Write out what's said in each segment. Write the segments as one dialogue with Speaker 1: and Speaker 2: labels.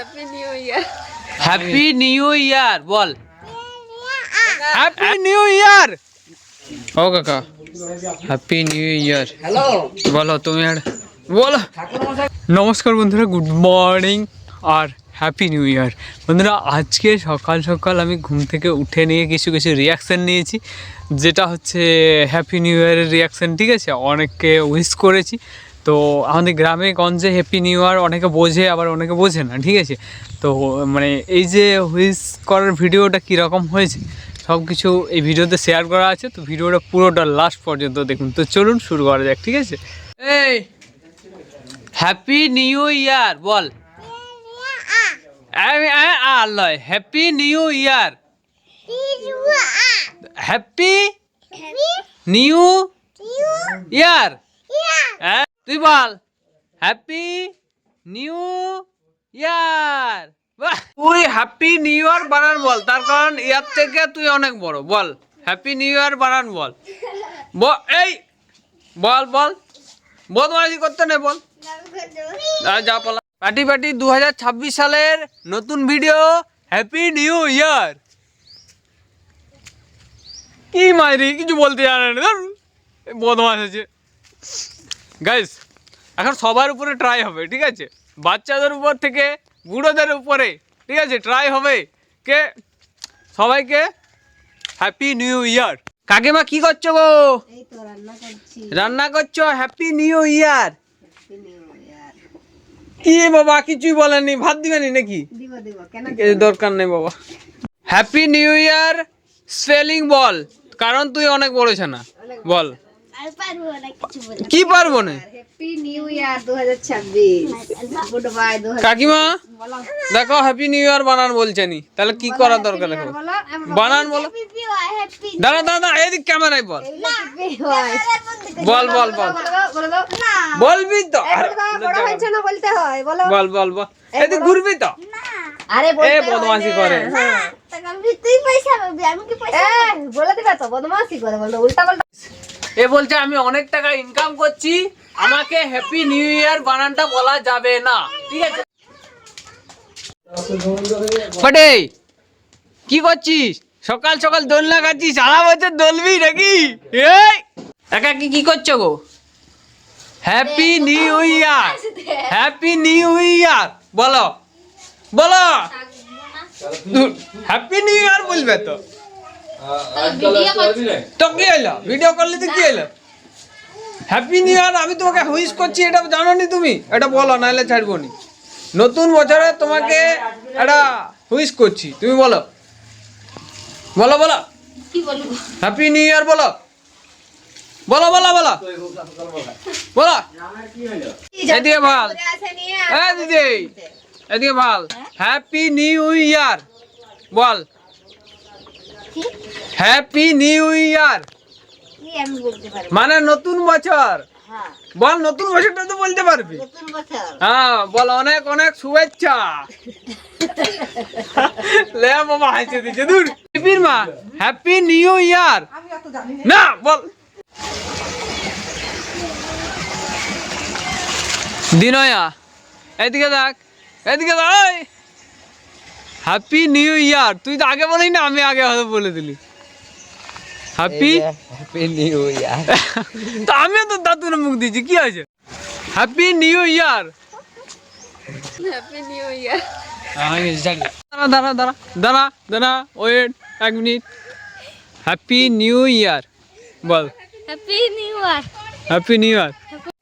Speaker 1: Happy new year
Speaker 2: happy new year বল। Happy new year ও কাকা happy new year
Speaker 3: hello
Speaker 2: বলো তুমি আর বলো। নমস্কার বন্ধুরা গুড মর্নিং আর হ্যাপি নিউ ইয়ার বন্ধুরা আজকে সকাল সকাল আমি ঘুম থেকে উঠে নিয়ে কিছু কিছু রিয়াকশান নিয়েছি যেটা হচ্ছে হ্যাপি নিউ ইয়ারের রিয়াকশান ঠিক আছে? অনেককে উইশ করেছি। তো আমাদের গ্রামে গঞ্জে হ্যাপি নিউ ইয়ার অনেকে বোঝে আবার অনেকে বোঝে না ঠিক আছে? তো মানে এই যে হুইস করার ভিডিওটা কীরকম হয়েছে সব কিছু এই ভিডিওতে শেয়ার করা আছে তো ভিডিওটা পুরোটা লাস্ট পর্যন্ত দেখুন। তো চলুন শুরু করা যাক ঠিক আছে? এই হ্যাপি নিউ ইয়ার বল। আল্লাহ happy new year happy new year তুই বল। হ্যাপি নিউ ইয়ার তুই হ্যাপি নিউ ইয়ার বানান বল, তার কারণ ইয়ার থেকে তুই অনেক বড়। বল হ্যাপি নিউ ইয়ার বানান বল। এই, বল বল। বদমাইশি করতে নেই বল। যা বলা। পার্টি পার্টি দু সালের নতুন ভিডিও হ্যাপি নিউ ইয়ার কি মাইরি, কিছু বলতে জানে না। বদমাস আছে গাইস এখন সবার উপরে ট্রাই হবে ঠিক আছে? বাচ্চাদের উপর থেকে বুড়োদের উপরে ঠিক আছে ট্রাই হবে। কে? সবাইকে হ্যাপি নিউ ইয়ার কাকিমা কি করছ গো?
Speaker 1: রান্না করছ।
Speaker 2: হ্যাপি নিউ ইয়ার কি বাবা কিছুই বলেনি ভাত দিবেনি নাকি? দরকার নেই বাবা। হ্যাপি নিউ ইয়ার স্পেলিং বল কারণ তুই অনেক বড় না বল।
Speaker 1: আর পারব না কিছু বলে
Speaker 2: কি পারব না?
Speaker 1: Happy new year 2026 good bye 2000
Speaker 2: কাকিমা দেখো হ্যাপি নিউ ইয়ার বানান বলছে নি। তাহলে কি করার দরকার দেখো বানান বলো। দাঁড়া দাঁড়া এদিক ক্যামেরায় বল। বল বল বল বলবি তো?
Speaker 1: হয় বলো।
Speaker 2: বল বল বল। এদিক ঘুরবি তো?
Speaker 1: আরে
Speaker 2: বদমাশি করে।
Speaker 1: তুই পয়সা আমি কি পয়সা বলে দিবা তো বদমাশি করে বলতো উল্টা পাল্টা।
Speaker 2: এ বলছে আমি অনেক টাকা ইনকাম করছি আমাকে হ্যাপি নিউ ইয়ার বানানটা বলা যাবে না। ঠিক আছে? বটে কি করছিস? সকাল সকাল দোল লাগাচ্ছিস সারা বছর দোলবি নাকি? এই! একা কি কি করছ গো? Happy new year happy new year বলো বলো। হ্যাপি নিউ ইয়ার বলবে তো। তো কি হলো? ভিডিও করলে তো কি হলো? হ্যাপি নিউ ইয়ার আমি তোমাকে হুইস করছি এটা জানো নি তুমি? এটা বলো নাহলে ছাড়বো নি। নতুন বছরে তোমাকে একটা হুইস করছি তুমি বলো। বলো বলো। হ্যাপি নিউ ইয়ার বলো। বলো বলো বলো। বলো। এদিকে ভালো। এ দিদি এদিকে ভালো। হ্যাপি নিউ ইয়ার বল। হ্যাপি নিউ ইয়ার মানে নতুন বছর।
Speaker 1: হ্যাঁ।
Speaker 2: বল নতুন বছরটা তো বলতে পারবি।
Speaker 1: নতুন
Speaker 2: হ্যাঁ বল অনেক অনেক শুভেচ্ছা। লে বাবা হাসে দিচ্ছে দূর। বিপির মা হ্যাপি নিউ ইয়ার না। বল। দিনয়া এদিকে দেখ এদিকে দেখ হ্যাপি নিউ ইয়ার তুই তো আগে বলিস না আমি আগে হয়তো বলে দিলি হ্যাপি
Speaker 3: হ্যাপি নিউ ইয়ার
Speaker 2: তা আমিও তো দাদুর মুখ দিয়েছি কি আছে happy new year
Speaker 1: happy new year
Speaker 2: দাঁড়া দাঁড়া দাঁড়া দাঁড়া দাঁড়া ওয়েট এক মিনিট হ্যাপি নিউ ইয়ার বল
Speaker 1: happy new year
Speaker 2: happy new year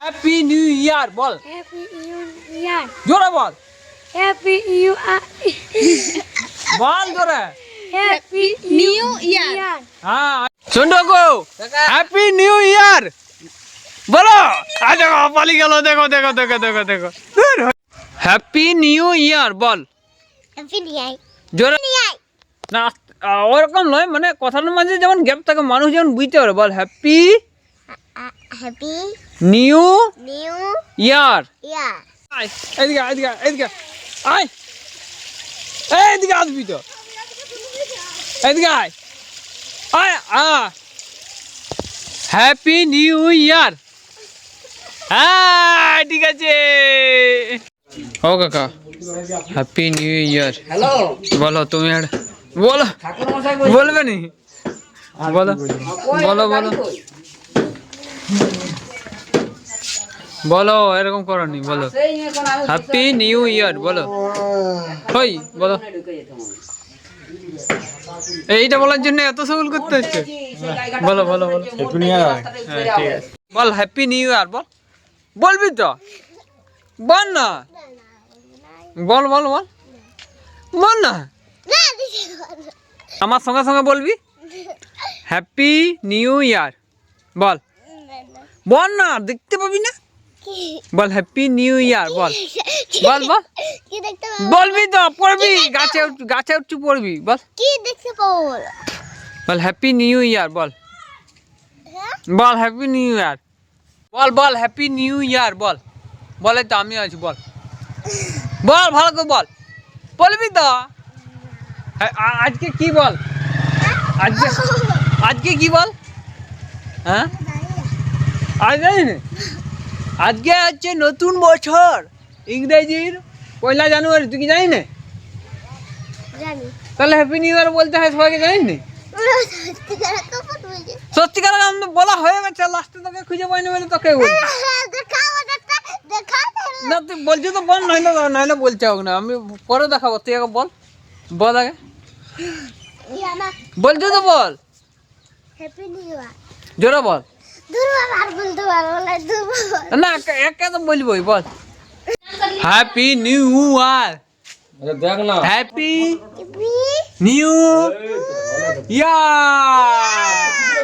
Speaker 2: happy new year বল
Speaker 1: হ্যাপি নিউ ইয়ার
Speaker 2: জোরে বল
Speaker 1: হ্যাপি নিউ
Speaker 2: বল জোরে
Speaker 1: হ্যাপি নিউ ইয়ার
Speaker 2: হ্যাঁ শুনতো গো হ্যাপি নিউ ইয়ার বলো। আ দেখো পালি গেল দেখো দেখো দেখো দেখো দেখো। হ্যাপি নিউ ইয়ার বল।
Speaker 1: হ্যাপি নিউ ইয়ার
Speaker 2: জোরে। না ওরকম নয় মানে কথার মাঝে যেমন গ্যাপ থাকে মানুষ যেমন বুঝতে পারে। বল happy
Speaker 1: happy
Speaker 2: new
Speaker 1: new
Speaker 2: year
Speaker 1: year
Speaker 2: আয় এদিকে এদিকে এদিকে আয়। এই এদিকে আসবি তো এদিকে আয়। আয় আ হ্যাপি নিউ ইয়ার হ্যাঁ ঠিক আছে। ও কাকা। Happy new year
Speaker 3: hello.
Speaker 2: বলো তুমি আর বলো। বলবে নি? বলো। বলো বলো। বলো এরকম করনি বলো। হ্যাপি নিউ ইয়ার বলো। হই বলো। এইটা বলার জন্য এত সবল করতে হচ্ছে? বলো বলো বলো। হ্যাঁ। বল হ্যাপি নিউ ইয়ার বল। বলবি তো? বল না। বল বল বল। বল না। আমার সঙ্গে সঙ্গে বলবি? হ্যাপি নিউ ইয়ার বল। বল না দেখতে পাবি না? বল হ্যাপি নিউ ইয়ার বল। বল বল।
Speaker 1: কি দেখতে
Speaker 2: বলবি তো পড়বি গাছে গাছে উঠছি পড়বি বল।
Speaker 1: কি দেখতে পাবো বল?
Speaker 2: হ্যাপি নিউ ইয়ার বল। বল হ্যাপি নিউ ইয়ার বল বল হ্যাপি নিউ ইয়ার বল। বলে তো আমি আছি বল। বল ভালো করে বল। বলবি তো। হ্যাঁ, আজকে কি বল? আজকে আজকে কি বল? হ্যাঁ? আজ জানি না? আজকে হচ্ছে নতুন বছর। ইংরেজির পয়লা জানুয়ারি তুই কি জানি না? তাহলে হ্যাপি নিউ ইয়ার বলতে হয় সবাইকে জানিস না?
Speaker 1: সত্যিকার
Speaker 2: আমি তো বলা হয়ে গেছে লাস্টে তোকে খুঁজে পাইনি বলে তোকে না তুই বলছি তো বল নাইলে নাইলে বলছে হোক না আমি পরে দেখাবো তুই আগে বল। বল আগে। বলছি তো বল। জোরে বল
Speaker 1: দুর্বার আর বলতে পারব না দুর্বার
Speaker 2: না একে- একে তো বলবই বল হ্যাপি নিউ ইয়ার
Speaker 3: দেখ না
Speaker 2: হ্যাপি
Speaker 1: কি
Speaker 2: নিউ ইয়ার